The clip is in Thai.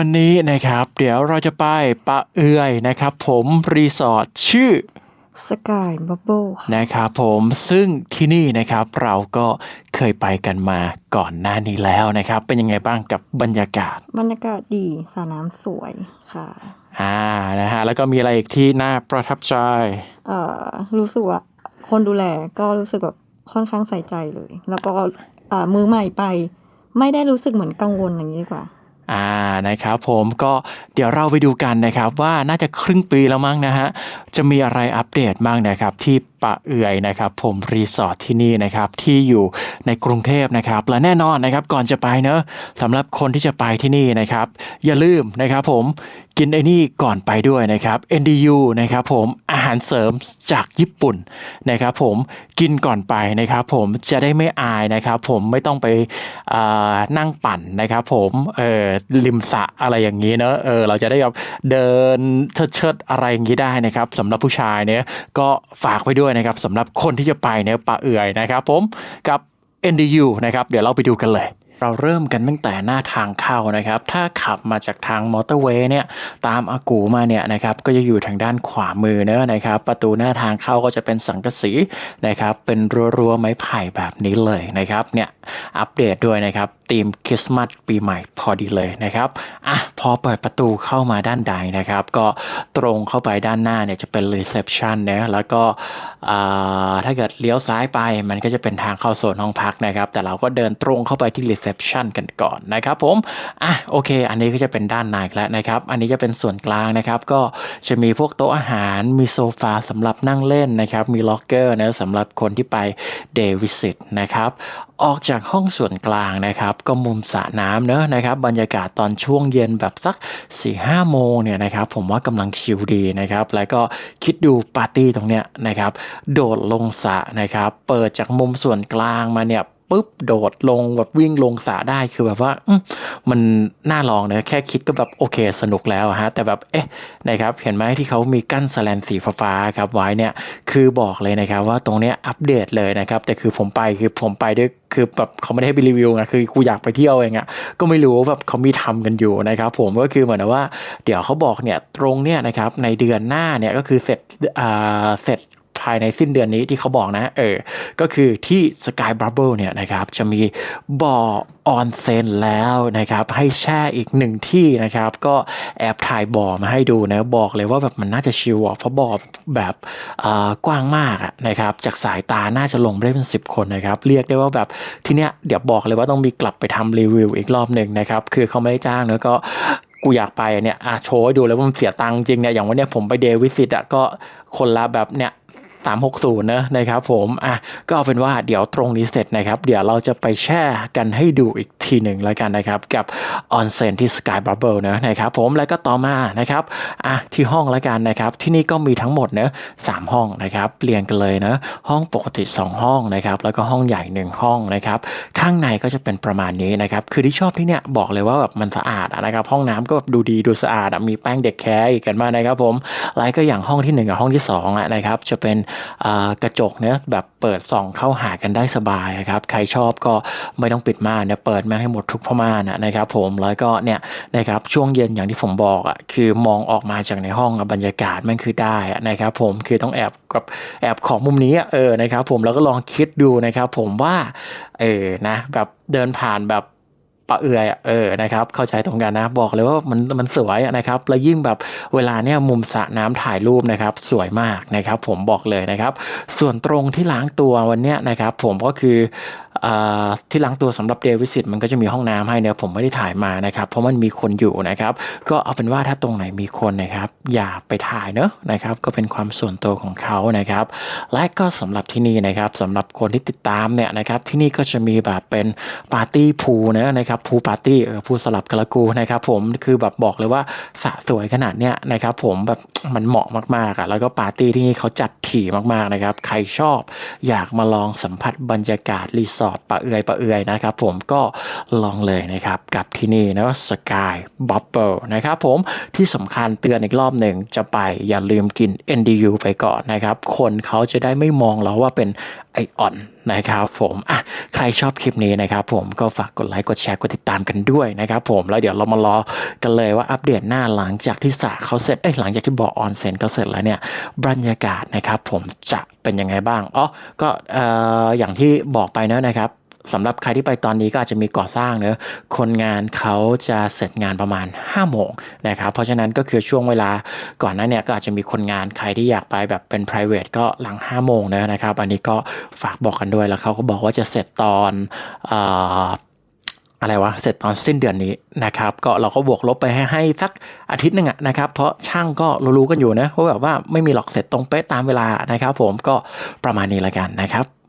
วันนี้นะครับ เดี๋ยวเราจะไปปะเอือยนะครับ ผมรีสอร์ทชื่อสกายบับเบิลค่ะนะครับผมซึ่งที่นี่นะครับเราก็เคยไปกันมาก่อนหน้านี้แล้วนะครับ เป็นยังไงบ้างกับบรรยากาศ บรรยากาศดีสระน้ำสวยค่ะอ่านะฮะแล้วก็มีอะไรอีกที่น่าประทับใจเอ่อรู้สึกว่าคนดูแลก็รู้สึกแบบค่อนข้างใส่ใจเลย แล้วก็อ่ามือใหม่ไป ไม่ได้รู้สึกเหมือนกังวลอย่างนี้ดีกว่า อ่านะครับผมก็เดี๋ยวเราไปดูกันนะครับว่าน่าจะครึ่งปีแล้วมั้งนะฮะจะมีอะไรอัปเดตบ้างนะครับที่ปะเอื่อยนะครับผมรีสอร์ทที่นี่นะครับที่อยู่ในกรุงเทพนะครับและแน่นอนนะครับก่อนจะไปเนอะสำหรับคนที่จะไปที่นี่นะครับอย่าลืมนะครับผม กินไอ้นี่ก่อนไปด้วยนะครับ NDU นะครับผมอาหารเสริมจากญี่ปุ่นนะครับผมกินก่อนไปนะครับผมจะได้ไม่อายนะครับผมไม่ต้องไปนั่งปั่นนะครับผมเออริมสะอะไรอย่างนี้เนอะเออเราจะได้แบบเดินเชิดๆอะไรอย่างนี้ได้นะครับสำหรับผู้ชายเนี่ยก็ฝากไว้ด้วยนะครับสำหรับคนที่จะไปเนี่ยปะเอื่อยนะครับผมกับ NDU นะครับเดี๋ยวเราไปดูกันเลย เราเริ่มกันตั้งแต่หน้าทางเข้านะครับ ถ้าขับมาจากทางมอเตอร์เวย์เนี่ย ตามอากูมาเนี่ยนะครับ ก็จะอยู่ทางด้านขวามือเนอะนะครับ ประตูหน้าทางเข้าก็จะเป็นสังกะสีนะครับ เป็นรั้วๆไม้ไผ่แบบนี้เลยนะครับ เนี่ยอัปเดตด้วยนะครับธีมคริสต์มาสปีใหม่พอดีเลยนะครับอะพอเปิดประตูเข้ามาด้านใดนะครับ ก็ตรงเข้าไปด้านหน้าเนี่ยจะเป็นรีเซพชันนะแล้วก็อ่าถ้าเกิดเลี้ยวซ้ายไปมันก็จะเป็นทางเข้าโซนห้องพักนะครับ แต่เราก็เดินตรงเข้าไปที่รีเซพชันกันก่อนนะครับผมอะโอเค อันนี้ก็จะเป็นด้านในแล้วนะครับ อันนี้จะเป็นส่วนกลางนะครับ ก็จะมีพวกโต๊ะอาหารมีโซฟาสำหรับนั่งเล่นนะครับ มีล็อกเกอร์นะสำหรับคนที่ไปเดวิสิตนะครับออกจากห้องส่วนกลางนะครับ ก็มุมสระน้ำเนอะนะครับ บรรยากาศตอนช่วงเย็นแบบสัก4ี่ห้าโมงเนี่ยนะครับ ผมว่ากำลังชิลดีนะครับ แล้วก็คิดดูปาร์ตี้ตรงเนี้ยนะครับ โดดลงสระนะครับ เปิดจากมุมส่วนกลางมาเนี่ย ปุ๊บโดดลงแบบวิ่งลงสระได้คือแบบว่ามันน่าลองนะแค่คิดก็แบบโอเคสนุกแล้วฮะแต่แบบเอ๊ะนะครับเห็นไหมที่เขามีกั้นสแลนสีฟ้าครับไว้เนี่ยคือบอกเลยนะครับว่าตรงเนี้ยอัปเดตเลยนะครับแต่คือผมไปคือผมไปด้วยคือแบบเขาไม่ได้ให้ไปรีวิวไงคือกูอยากไปเที่ยวเองอะก็ไม่รู้ว่าแบบเขามีทำกันอยู่นะครับผมก็คือเหมือนว่า เดี๋ยวเขาบอกเนี่ยตรงเนี่ยนะครับในเดือนหน้าเนี่ยก็คือเสร็จอ่าเสร็จายในสิ้นเดือนนี้ที่เขาบอกนะเออก็คือที่ Sky Bubble เนี่ยนะครับจะมีบ่อออนเซนแล้วนะครับให้แช่อีกหนึ่งที่นะครับก็แอบถ่ายบ่อมาให้ดูนะบอกเลยว่าแบบมันน่าจะชิวเพราะบ่อแบบอ่ากว้างมากนะครับจากสายตาน่าจะลงได้เป็น 10 คนนะครับเรียกได้ว่าแบบที่เนี้ยเดี๋ยวบอกเลยว่าต้องมีกลับไปทำรีวิวอีกรอบหนึ่งนะครับคือเขาไม่ได้จ้างเนอะก็กูอยากไปเนี่ยอะโชว์ให้ดูเลยว่ามันเสียตังค์จริงเนี่ยอย่างวันเนี้ยผมไปเดวิสิตอะก็คนละแบบเนี่ย 360นะนะครับผมอะก็เอาเป็นว่าเดี๋ยวตรงนี้เสร็จนะครับ เดี๋ยวเราจะไปแช่กันให้ดูอีกทีหนึ่งแล้วกันนะครับ กับออนเซนที่ Sky Bubble นะนะครับผมแล้วก็ต่อมานะครับอะที่ห้องแล้วกันนะครับ ที่นี่ก็มีทั้งหมดเนะสามห้องนะครับเรียงกันเลยนะห้องปกติ 2 ห้องนะครับแล้วก็ห้องใหญ่ 1 ห้องนะครับข้างในก็จะเป็นประมาณนี้นะครับคือที่ชอบที่เนี่ยบอกเลยว่าแบบมันสะอาดนะครับห้องน้ำก็แบบดูดีดูสะอาดมีแป้งเด็กแคร์อีกกันมานะครับผมแล้วก็อย่างห้องที่หนึ่งกับห้องที่สองอะนะครับจะเป็นกระจกเนี่ยแบบเปิดส่องเข้าหากันได้สบายครับ ใครชอบก็ไม่ต้องปิดม่านเนี่ยเปิดแม่งให้หมดทุกพม่านนะนะครับ ผมแล้วก็เนี่ยนะครับช่วงเย็นอย่างที่ผมบอกอะคือมองออกมาจากในห้องบรรยากาศมันคือได้นะครับ ผมคือต้องแอบกับแอบของมุมนี้เออนะครับ ผมแล้วก็ลองคิดดูนะครับ ผมว่าเออนะแบบเดินผ่านแบบ ปะเอือยเออนะครับเข้าใจตรงกันนะบอกเลยว่ามันมันสวยนะครับแล้วยิ่งแบบเวลาเนี่ยมุมสระน้ำถ่ายรูปนะครับสวยมากนะครับ ผมบอกเลยนะครับ ส่วนตรงที่ล้างตัววันเนี้ยนะครับ ผมก็คือ ที่ล้างตัวสำหรับเดวิสิตมันก็จะมีห้องน้ำให้เนี่ยผมไม่ได้ถ่ายมานะครับ เพราะมันมีคนอยู่นะครับ ก็เอาเป็นว่าถ้าตรงไหนมีคนนะครับ อย่าไปถ่ายเนอะนะครับ ก็เป็นความส่วนตัวของเขานะครับ และก็สำหรับที่นี่นะครับสำหรับคนที่ติดตามเนี่ยนะครับที่นี่ก็จะมีแบบเป็นปาร์ตี้พูนะนะครับพูปาร์ตี้พูสลับกะละกูนะครับ ผมคือแบบบอกเลยว่าสะสวยขนาดเนี้ยนะครับ ผมแบบมันเหมาะมากๆอะแล้วก็ปาร์ตี้ที่นี่เขาจัด ถี่มากๆนะครับ ใครชอบอยากมาลองสัมผัสบรรยากาศรีสอร์ทปะเอือยปะเอือยนะครับ ผมก็ลองเลยนะครับกับที่นี่นะสกายบับเบิลนะครับผมที่สำคัญเตือนอีกรอบหนึ่งจะไปอย่าลืมกิน NDU ไปก่อนนะครับ คนเขาจะได้ไม่มองเราว่าเป็นไอออน นะครับผมอะใครชอบคลิปนี้นะครับผมก็ฝากกดไลค์กดแชร์กดติดตามกันด้วยนะครับผมแล้วเดี๋ยวเรามารอกันเลยว่าอัปเดตหน้าหลังจากที่สระเขาเสร็จเอ้ยหลังจากที่บ่อออนเซ็นเขาเสร็จแล้วเนี่ยบรรยากาศนะครับผมจะเป็นยังไงบ้างอ๋อก็เอ่ออย่างที่บอกไปนะนะครับ สำหรับใครที่ไปตอนนี้ก็อาจจะมีก่อสร้างเนอะคนงานเขาจะเสร็จงานประมาณ5โมงนะครับเพราะฉะนั้นก็คือช่วงเวลาก่อนหนั้นเนี่ยก็อาจจะมีคนงานใครที่อยากไปแบบเป็น private ก็หลัง5โมงเนะนะครับ อันนี้ก็ฝากบอกกันด้วยแล้วเขาก็บอกว่าจะเสร็จตอนออะไรวะ เสร็จตอนสิ้นเดือนนี้นะครับ ก็เราก็บวกลบไปให้ให้สักอาทิตย์หนึ่งอะนะครับ เพราะช่างก็รู้ๆกันอยู่นะว่าแบบว่าไม่มีหรอกเสร็จตรงเป๊ะตามเวลานะครับ ผมก็ประมาณนี้ละกันนะครับ